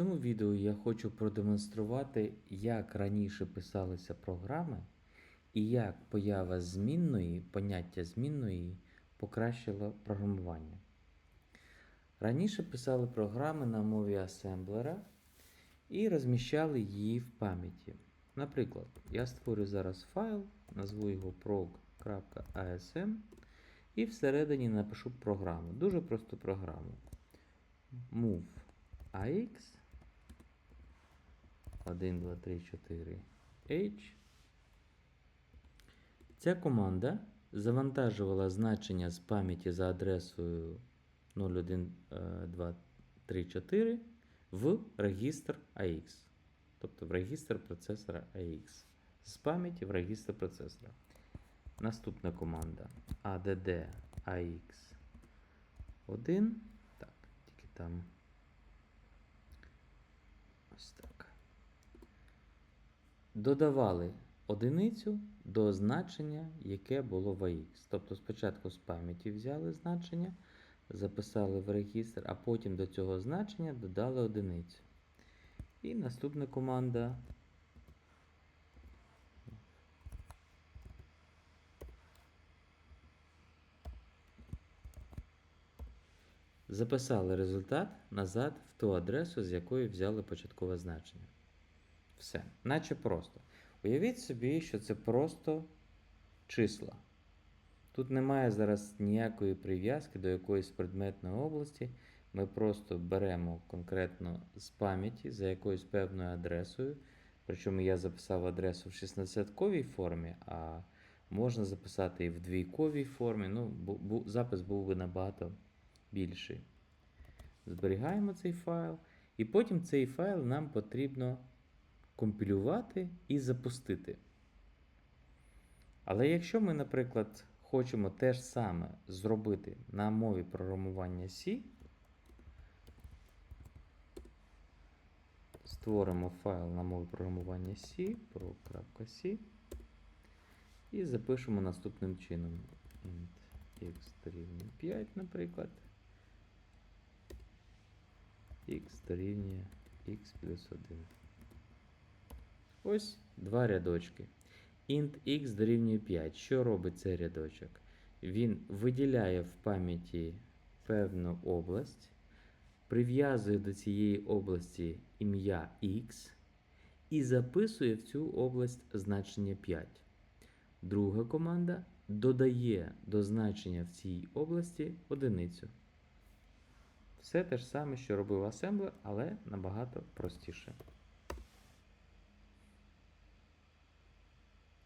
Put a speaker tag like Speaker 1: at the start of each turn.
Speaker 1: цьому відео я хочу продемонструвати, як раніше писалися програми і як поява змінної, поняття змінної покращило програмування. Раніше писали програми на мові асемблера і розміщали її в пам'яті. Наприклад, я створю зараз файл, назву його prog.asm і всередині напишу програму. Дуже просту програму. Move AX 1, 2, 3, 4 H. Ця команда завантажувала значення з пам'яті за адресою 01234 в регістр AX. Тобто в регістр процесора AX. З пам'яті в регістр процесора. Наступна команда add AX 1. Так, тільки там. Ось так. Додавали одиницю до значення, яке було в AX. Тобто спочатку з пам'яті взяли значення, записали в регістр, а потім до цього значення додали одиницю. І наступна команда. Записали результат назад в ту адресу, з якої взяли початкове значення. Все, наче просто. Уявіть собі, що це просто числа. Тут немає зараз ніякої прив'язки до якоїсь предметної області. Ми просто беремо конкретно з пам'яті за якоюсь певною адресою. Причому я записав адресу в 16-ковій формі, а можна записати і в двійковій формі. Ну, бу- бу- запис був би набагато більший. Зберігаємо цей файл, і потім цей файл нам потрібно компілювати і запустити. Але якщо ми, наприклад, хочемо те ж саме зробити на мові програмування C, створимо файл на мові програмування C, pro.c і запишемо наступним чином. int x 5, наприклад. x дорівнює x плюс 1. Ось два рядочки. int x дорівнює 5. Що робить цей рядочок? Він виділяє в пам'яті певну область, прив'язує до цієї області ім'я x і записує в цю область значення 5. Друга команда додає до значення в цій області одиницю. Все те ж саме, що робив асемблер, але набагато простіше.